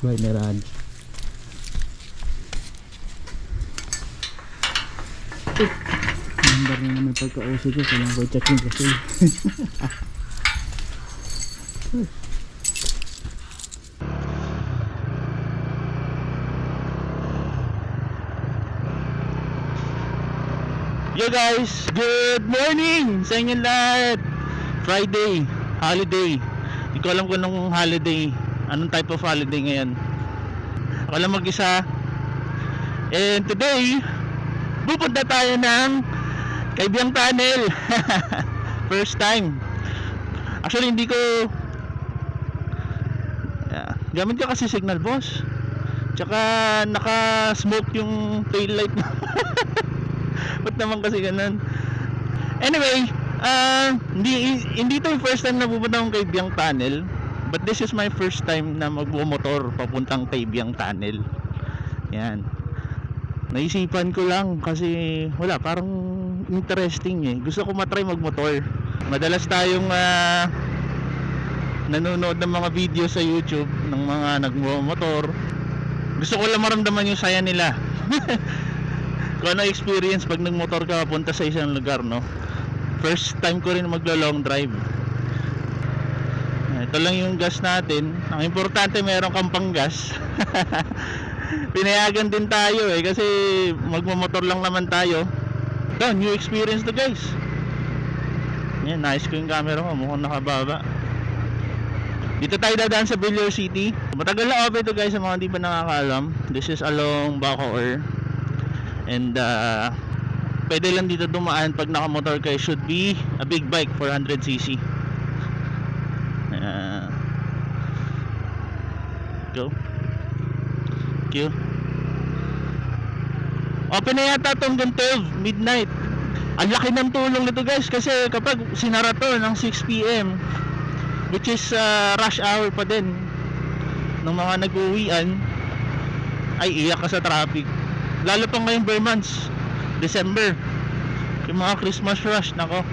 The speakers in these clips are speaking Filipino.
Na rad. Number na naman pagka-uso ko. Kailangan ko i-check yun kasi. Yo guys, good morning sa inyo lahat. Friday, holiday. Hindi ko alam kung anong holiday, anong type of holiday ngayon. Ako lang mag-isa. And today, pupunta tayo ng Kaibiyang Tunnel. First time. Actually, hindi ko Yeah. Gamit ko kasi signal boss. Tsaka naka-smoke yung tail light mo. Ba't naman kasi ganun? Anyway, ah hindi, hindi ito yung first time na pupunta akong Kaibiyang Tunnel. But this is my first time na magbumotor papuntang Kaibiyang Tunnel. Yan. Naisipan ko lang kasi wala, parang interesting eh. Gusto ko matry magmotor. Madalas tayong ah, nanonood ng mga video sa YouTube ng mga nagmomotor. Gusto ko lang maramdaman yung saya nila. Kung ano experience pag nagmotor ka papunta sa isang lugar, no? First time ko rin maglo long drive. Ito lang yung gas natin. Ang importante meron kang panggas. Pinayagan din tayo eh kasi magmamotor lang naman tayo. Ito, new experience to guys. Yan, nice ko yung camera mo. Mukhang nakababa. Dito tayo dadaan sa Villar City. Matagal na open to guys sa mga hindi pa nakakaalam. This is along Bacoor. And uh, pwede lang dito dumaan pag nakamotor kayo. Should be a big bike 400cc. Uh, go. Q. Open na yata itong 12 midnight. Ang laki ng tulong nito guys kasi kapag sinara to ng 6pm which is uh, rush hour pa din ng mga nag-uwian ay iyak ka sa traffic lalo pa ngayong bare months December yung mga Christmas rush nako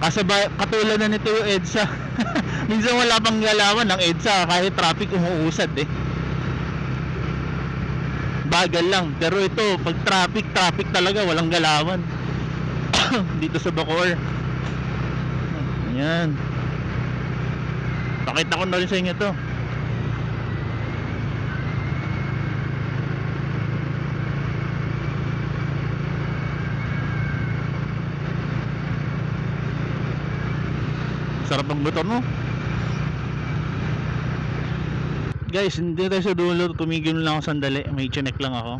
kasabay katulad na nito yung EDSA. Minsan wala pang galawan ng EDSA kahit traffic umuusad eh. Bagal lang. Pero ito pag traffic traffic talaga walang galawan. Dito sa Bacoor. Ayan. Pakita ko na rin sa inyo to. Sarap ng motor no? Guys, hindi tayo sa dulo. Tumigil lang ako sandali. May chinek lang ako.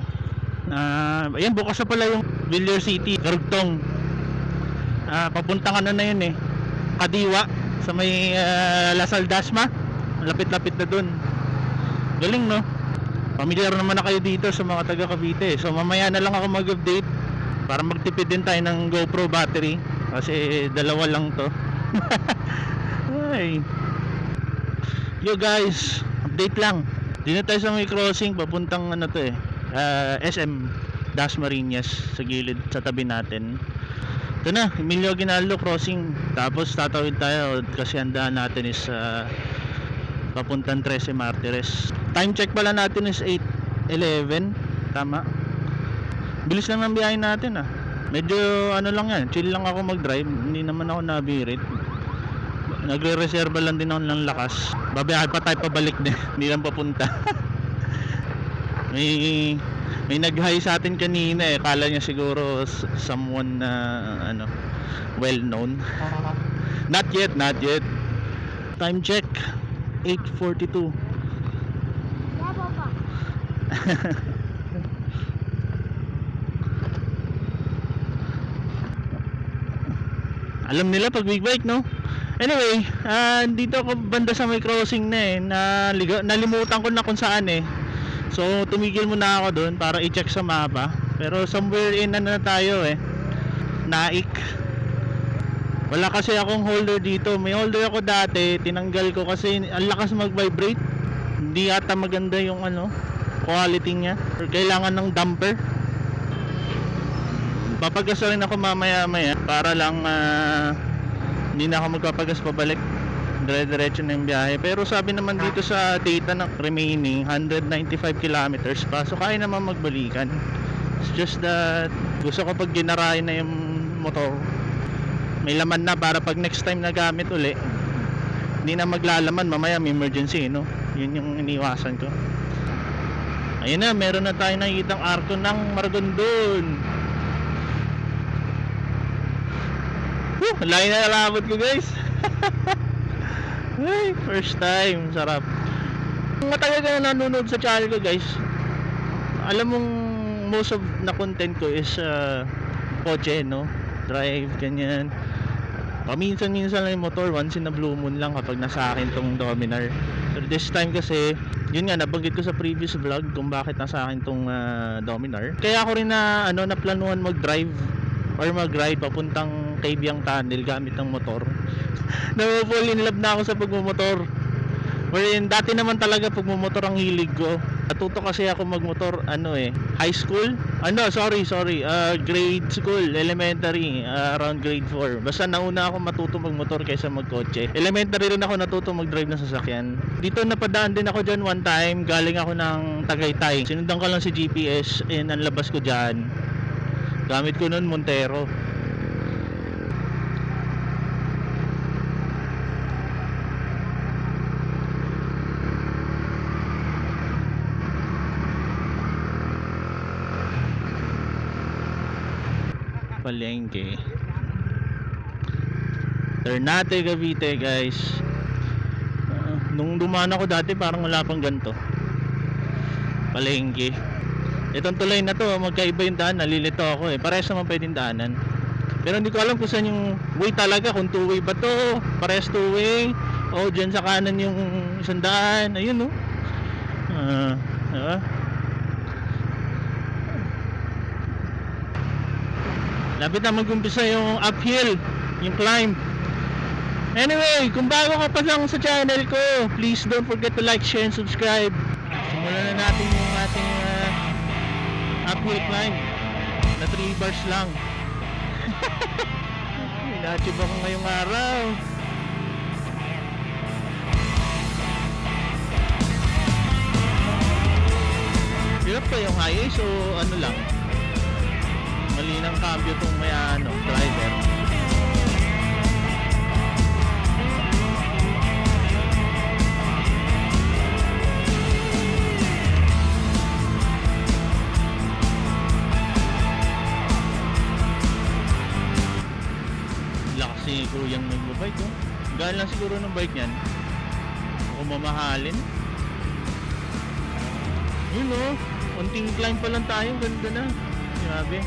Ah, ayan, bukas na pala yung Villar City, Garugtong. Ah, papunta ka na yun eh. Kadiwa sa may uh, Lasal Dasma. Lapit-lapit na dun. Galing no? Pamilyar naman na kayo dito sa mga taga Cavite. So mamaya na lang ako mag-update para magtipid din tayo ng GoPro battery kasi dalawa lang to. Ay. Yo guys, update lang. Dito tayo sa may crossing papuntang ano to eh. ah, SM Dasmariñas sa gilid sa tabi natin. Ito na, Emilio Aguinaldo crossing. Tapos tatawid tayo kasi ang daan natin is uh, papuntang 13 Martires. Time check pala natin is 8.11. Tama. Bilis lang ng biyahe natin ah. Medyo ano lang yan, chill lang ako mag-drive. Hindi naman ako nabirit. Nagre-reserva lang din ako ng lakas. Babiyahe pa tayo pabalik din. Hindi lang papunta. may may nag-hi sa atin kanina eh. Kala niya siguro someone na ano well known. Not yet, not yet. Time check 8:42. Alam nila pag big bike, no? Anyway, ah, dito ako banda sa may crossing na eh. Na, nalimutan ko na kung saan eh. So tumigil muna ako doon para i-check sa mapa. Pero somewhere in ano na tayo eh. Naik. Wala kasi akong holder dito. May holder ako dati, tinanggal ko kasi ang lakas mag-vibrate. Hindi ata maganda yung ano, quality niya. Kailangan ng damper. Papagas rin ako mamaya maya para lang ah, hindi na ako magpapagas pabalik. Dire-diretso na yung biyahe. Pero sabi naman dito sa data ng remaining 195 kilometers pa. So kaya naman magbalikan. It's just that gusto ko pag ginarayan na yung motor may laman na para pag next time na gamit uli hindi na maglalaman mamaya may emergency no yun yung iniwasan ko ayun na meron na tayo nakikitang arko ng Maragondon layo na nalabot ko guys. Ay, first time. Sarap. Matagal ka na nanonood sa channel ko guys alam mong most of na content ko is uh, kotse no? Drive ganyan. Paminsan-minsan lang yung motor once in a blue moon lang kapag nasa akin tong Dominar. Pero this time kasi yun nga nabanggit ko sa previous vlog kung bakit nasa akin tong ah, Dominar. Kaya ako rin na ano na planuhan mag-drive or mag-ride papuntang Kaibiyang Tunnel gamit ng motor na-fall in love na ako sa pagmumotor Wherein dati naman talaga pagmumotor ang hilig ko. Natuto kasi ako magmotor ano eh, high school. Ano, sorry, sorry. Uh, grade school, elementary, uh, around grade 4. Basta nauna ako matuto magmotor kaysa magkotse. Elementary rin ako natuto mag-drive ng sasakyan. Dito napadaan din ako dyan one time. Galing ako ng Tagaytay. Sinundan ko lang si GPS and ang labas ko dyan. Gamit ko nun Montero. Palengke. Ternate, Cavite guys. Ah, nung dumaan ako dati parang wala pang ganito. Palengke. Itong tulay na to, magkaiba yung daan, nalilito ako eh. Parehas naman pwedeng daanan. Pero hindi ko alam kung saan yung way talaga, kung two way ba to, parehas two way, o dyan sa kanan yung isang daan, ayun no. Ah, diba? Lapit na mag-umpisa yung uphill, yung climb. Anyway, kung bago ka pa lang sa channel ko, please don't forget to like, share, and subscribe. Simulan na natin yung ating uphill climb na 3 bars lang. Ina-achieve ako ngayong araw. Hirap pa yung highway, so ano lang, mali ng cambio tong may ano, driver. Nagbabike oh. Gaan lang siguro ng bike niyan. Kung mamahalin. Yun oh. Unting climb pa lang tayo. Ganda na. Grabe.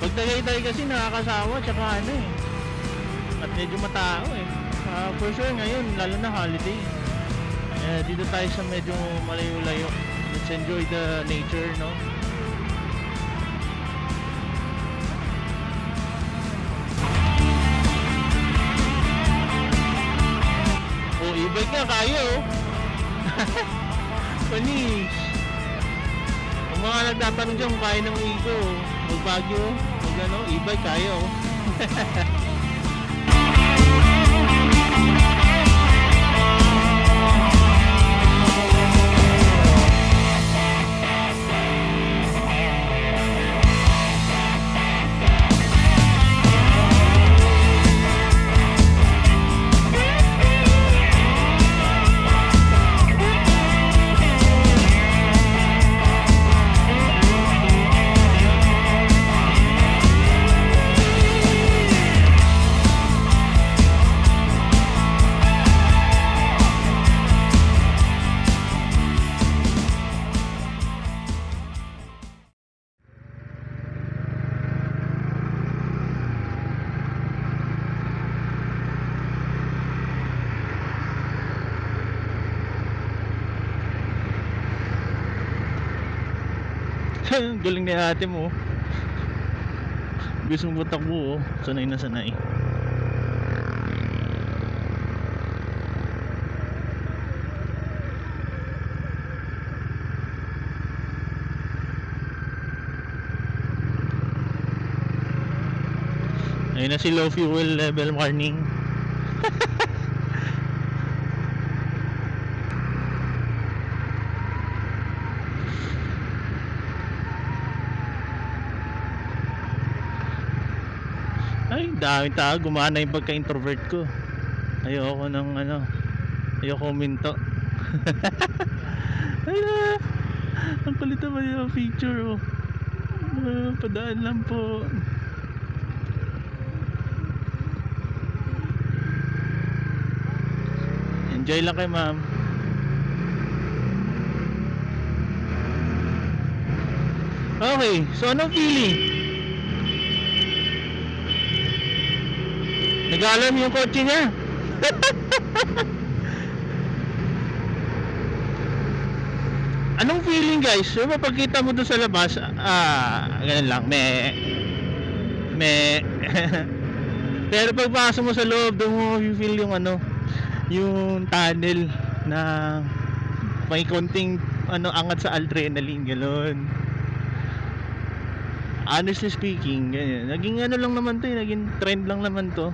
Pag tagay kasi nakakasawa tsaka ano eh. At medyo matao eh. Ah, for sure ngayon, lalo na holiday. Eh, dito tayo sa medyo malayo-layo. Let's enjoy the nature, no? Oh, e-bike nga kaya oh. Panis. Ang mga nagtatanong dyan kaya ng Igo, mag Baguio, mag ano, e-bike kaya Galing ni ate mo. Oh. Gusto mong takbo oh. Sanay na sanay. Ayun na si low fuel level warning. Daming tao. Gumana yung pagka-introvert ko. Ayoko ng ano. Ayoko minto. Ala, ang kulit naman yung picture oh. Ah, padaan lang po. Enjoy lang kayo ma'am. Okay, so anong feeling? Nag-alam yung kotse niya. Anong feeling guys? So mapagkita mo doon sa labas, ah, ganun lang, me me Pero pagpasok mo sa loob, doon mo feel yung ano, yung tunnel na may konting ano angat sa adrenaline galon. Honestly speaking, ganyan. Naging ano lang naman 'to, eh, naging trend lang naman 'to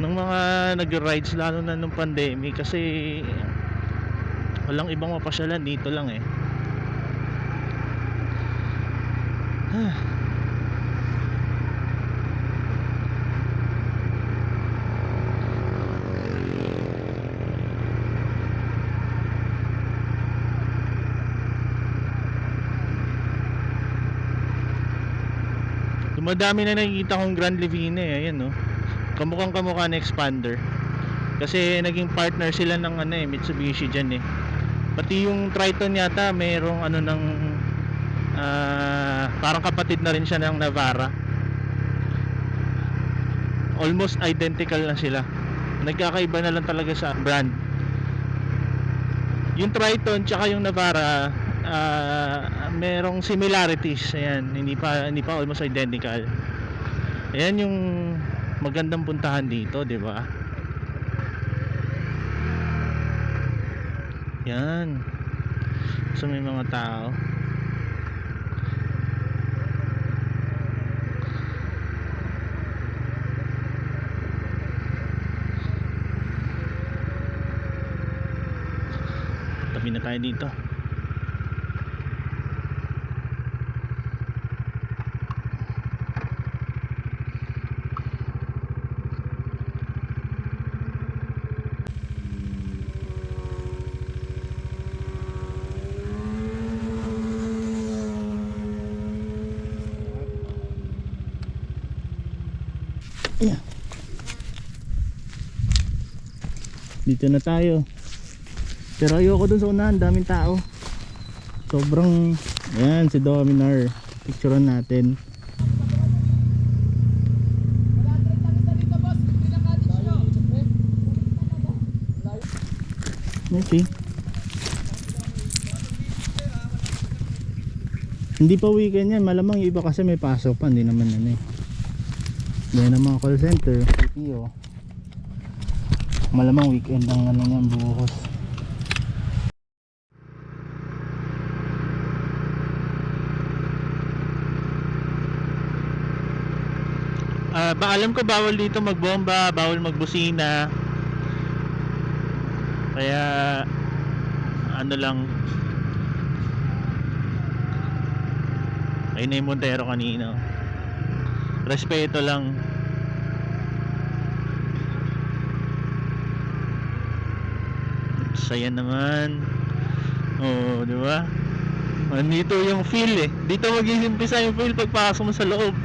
ng mga nag-rides lalo na nung pandemic kasi walang ibang mapasyalan dito lang eh. Dumadami na nakikita kong Grand Livina eh, ayan no. Kamukhang kamukha na Expander. Kasi naging partner sila ng ano eh, Mitsubishi dyan eh. Pati yung Triton yata mayroong ano ng ah, parang kapatid na rin siya ng Navara. Almost identical na sila. Nagkakaiba na lang talaga sa brand. Yung Triton tsaka yung Navara ah, merong similarities. Ayan, hindi pa hindi pa almost identical. Ayan yung magandang puntahan dito, 'di ba? Yan. So may mga tao. Tabi na tayo dito. Ayan. Dito na tayo. Pero ayoko dun sa unahan, daming tao. Sobrang, ayan si Dominar. Picturean natin. Okay. Hindi pa weekend yan, malamang iba kasi may pasok pa, hindi naman ano eh. Yan ang mga call center, PPO. Malamang weekend ang ano niyan buhos. Ah, ba alam ko bawal dito magbomba, bawal magbusina. Kaya ano lang Ayun na yung Montero kanina. Respeto lang. Saya naman. Oo, di ba? Andito yung feel eh. Dito mag-isimpisa yung feel pagpasok mo sa loob.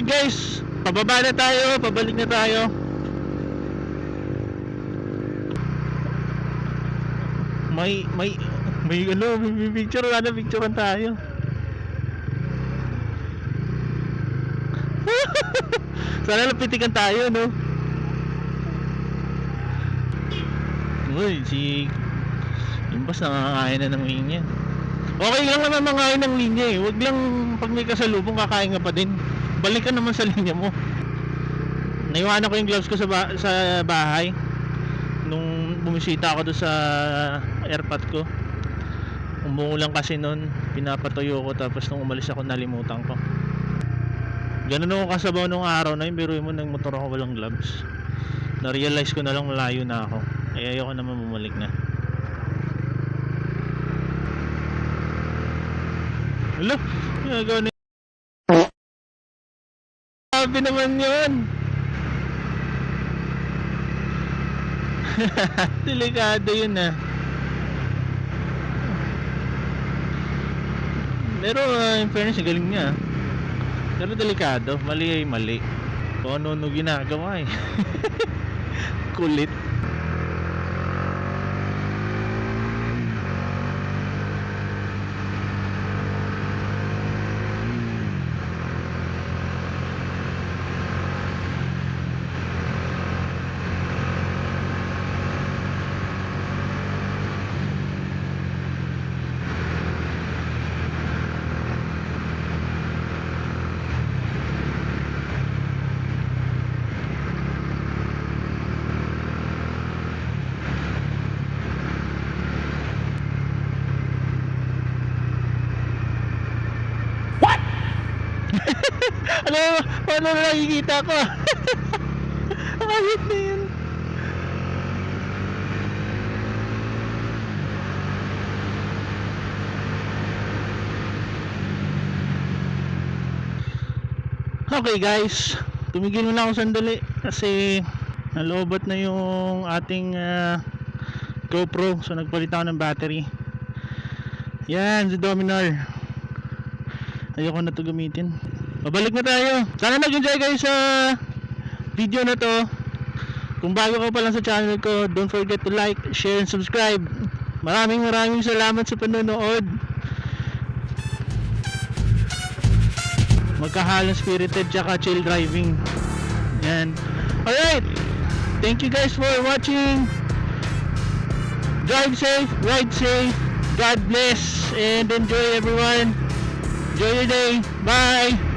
Alright guys, pababa na tayo, pabalik na tayo. May may may ano, may picture na picturean tayo. Sana lapitikan tayo, no? Uy, si... Boss nakakain na ng linya. Okay lang naman mangain ng linya eh. Huwag lang pag may kasalubong kakain ka pa din. Balik ka naman sa linya mo. Naiwanan ko yung gloves ko sa, ba- sa bahay. Nung bumisita ako doon sa airpot ko. Umuulan kasi noon, pinapatuyo ko tapos nung umalis ako nalimutan ko. Ganun ako kasabaw nung araw na yun, biruin mo ng motor ako walang gloves. Na-realize ko na lang malayo na ako. Kaya ayoko naman bumalik na. Hala, ginagawa na Sabi naman yun. Delikado yun ah. Pero uh, in fairness, galing niya. ah. Pero delikado, mali ay mali. Kung ano-ano ginagawa eh. Kulit. Mo, paano na nakikita ko? Kahit na yun. Okay guys, tumigil muna ako sandali kasi nalobat na yung ating ah, GoPro so nagpalit ako ng battery. Yan, si Dominar. Ayoko na to gamitin. Pabalik na tayo. Sana nag-enjoy kayo sa video na to. Kung bago ka pa lang sa channel ko, don't forget to like, share, and subscribe. Maraming maraming salamat sa panonood. Magkahalong spirited tsaka chill driving. Yan. Alright. Thank you guys for watching. Drive safe, ride safe. God bless and enjoy everyone. Enjoy your day. Bye.